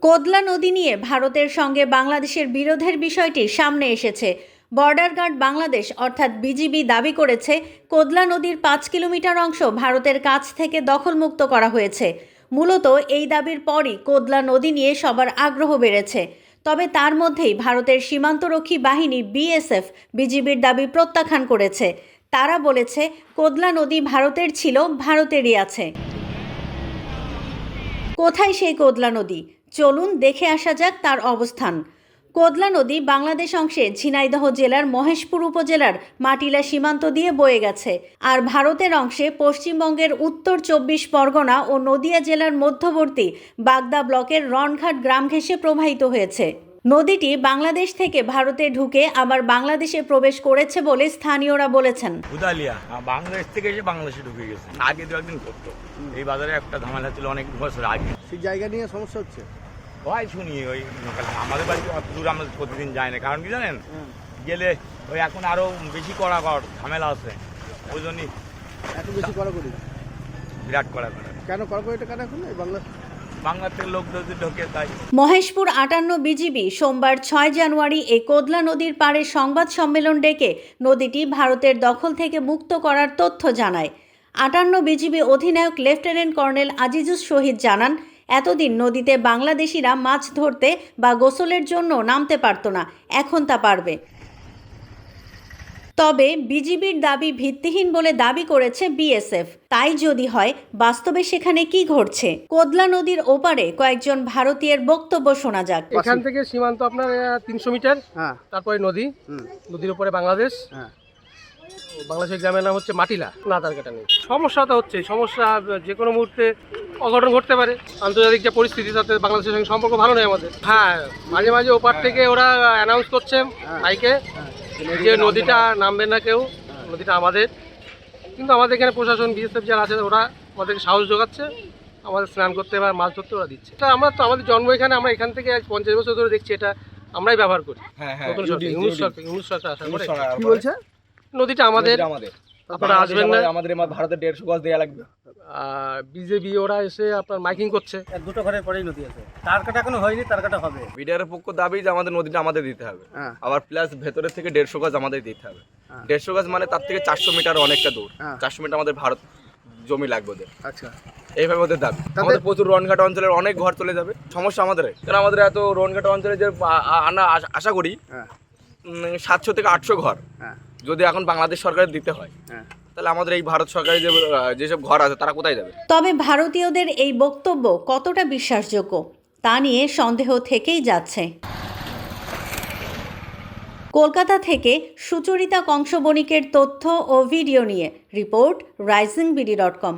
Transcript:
কোদলা নদী নিয়ে ভারতের সঙ্গে বাংলাদেশের বিরোধের বিষয়টি সামনে এসেছে। বর্ডার গার্ড বাংলাদেশ, অর্থাৎ বিজিবি, দাবি করেছে, কোদলা নদীর পাঁচ কিলোমিটার অংশ ভারতের কাছ থেকে দখলমুক্ত করা হয়েছে। মূলত এই দাবির পরই কোদলা নদী নিয়ে সবার আগ্রহ বেড়েছে। তবে তার মধ্যেই ভারতের সীমান্তরক্ষী বাহিনী বিএসএফ বিজিবির দাবি প্রত্যাখ্যান করেছে। তারা বলেছে, কোদলা নদী ভারতের ছিল, ভারতেরই আছে। কোথায় সেই কোদলা নদী? চলুন দেখে আসা যাক তার অবস্থান। কোদলা নদী বাংলাদেশ অংশে ঝিনাইদহ জেলার মহেশপুর উপজেলার মাটিলা সীমান্ত দিয়ে বয়ে গেছে আর ভারতের অংশে পশ্চিমবঙ্গের উত্তর চব্বিশ পরগনা ও নদিয়া জেলার মধ্যবর্তী বাগদা ব্লকের রনঘাট গ্রাম ঘেঁষে প্রবাহিত হয়েছে। নদীটি বাংলাদেশ থেকে ভারতে ঢুকে আবার বাংলাদেশে প্রবেশ করেছে বলে স্থানীয়রা বলেছেন। উদালিয়া। আহ, বাংলাদেশ থেকে এসে বাংলাদেশে ঢুকে গেছে। আগে দু একদিন করতো এই বাজারে একটা ঝামেলা ছিল অনেক বছর আগে। সেই জায়গা নিয়ে সমস্যা হচ্ছে? হয় শুনি ওই আমাদের বাড়ি অত দূর আমরা প্রতিদিন যাই না। কারণ কি জানেন? গেলে ওই এখন আরও বেশি কড়া কর ঝামেলা আছে। ওই জন্যই এত বেশি কড়াকড়ি? বিরাট কড়া করা কেন কড়াকড়িটা কেন এখন এই বাংলা মহেশপুর আটান্ন বিজিবি সোমবার ছয় জানুয়ারি এই কোদলা নদীর পাড়ে সংবাদ সম্মেলন ডেকে নদীটি ভারতের দখল থেকে মুক্ত করার তথ্য জানায়। আটান্ন বিজিবি অধিনায়ক লেফটেন্যান্ট কর্নেল আজিজুস শহীদ জানান, এতদিন নদীতে বাংলাদেশিরা মাছ ধরতে বা গোসলের জন্য নামতে পারত না, এখন তা পারবে। তবে বিজিবির দাবি ভিত্তিহীন বলে দাবি করেছে বিএসএফ। তাই যদি হয় বাস্তবে সেখানে কি ঘটছে? কোদলা নদীর ওপারে কয়েকজন ভারতীয়ের বক্তব্য শোনা যাক। এখান থেকে সীমান্ত আপনার তিনশো মিটার। হ্যাঁ। তারপরে নদী। নদীর উপরে বাংলাদেশ। হ্যাঁ। বাংলাদেশের গ্রামের নাম হচ্ছে মাটিলা। না তার কাটা নেই। সমস্যা তো হচ্ছে সমস্যা যে কোনো মুহূর্তে অঘটন ঘটতে পারে। আন্তর্জাতিক যে পরিস্থিতি তাতে বাংলাদেশের সঙ্গে সম্পর্ক ভালো নেই আমাদের। হ্যাঁ মাঝে মাঝে ওপার থেকে ওরা অ্যানাউন্স করছে মাইকে। যে নদীটা নামবে না কেউ নদীটা আমাদের। কিন্তু আমাদের এখানে প্রশাসন বিএসএফ যারা আছে ওরা আমাদেরকে সাহস যোগাচ্ছে আমাদের স্নান করতে বা মাছ ধরতে ওরা দিচ্ছে। তা আমরা তো আমাদের জন্ম এখানে আমরা এখান থেকে আজ পঞ্চাশ বছর ধরে দেখছি এটা আমরাই ব্যবহার করি। হ্যাঁ সরকার ইংলিশ সরকার আসার পরে। কি বলছে? নদীটা আমাদের। আমাদের। আপনারা আসবেন না? আমাদের এবার ভারতের দেড়শো গজ দেওয়া লাগবে। বিজেপি ওরা এসে আপনার মাইকিং করছে। দুটো ঘরের পরেই নদী আছে। তার কাটা এখনও হয়নি তার কাটা হবে। বিডিআর পক্ষ দাবি যে আমাদের নদীটা আমাদের দিতে হবে। হ্যাঁ। আবার প্লাস ভেতরের থেকে দেড়শো গজ আমাদের দিতে হবে। হ্যাঁ। দেড়শো গজ মানে তার থেকে চারশো মিটার অনেকটা দূর। হ্যাঁ। চারশো মিটার আমাদের ভারত জমি লাগবে ওদের। আচ্ছা। এইভাবে ওদের দাবি। আমাদের প্রচুর রনঘাট অঞ্চলের অনেক ঘর চলে যাবে। সমস্যা আমাদের কারণ আমাদের এত রনঘাট অঞ্চলে যে আনা আশা- করি হ্যাঁ। সাতশো থেকে আটশো ঘর। হ্যাঁ। যদি এখন বাংলাদেশ সরকারের দিতে হয় হ্যাঁ। তাহলে আমাদের এই ভারত সরকারের যে যেসব ঘর আছে তারা কোথায় যাবে? তবে ভারতীয়দের এই বক্তব্য কতটা বিশ্বাসযোগ্য তা নিয়ে সন্দেহ থেকেই যাচ্ছে। কলকাতা থেকে সুচরিতা কংস বণিকের তথ্য ও ভিডিও নিয়ে report rising BD dot com.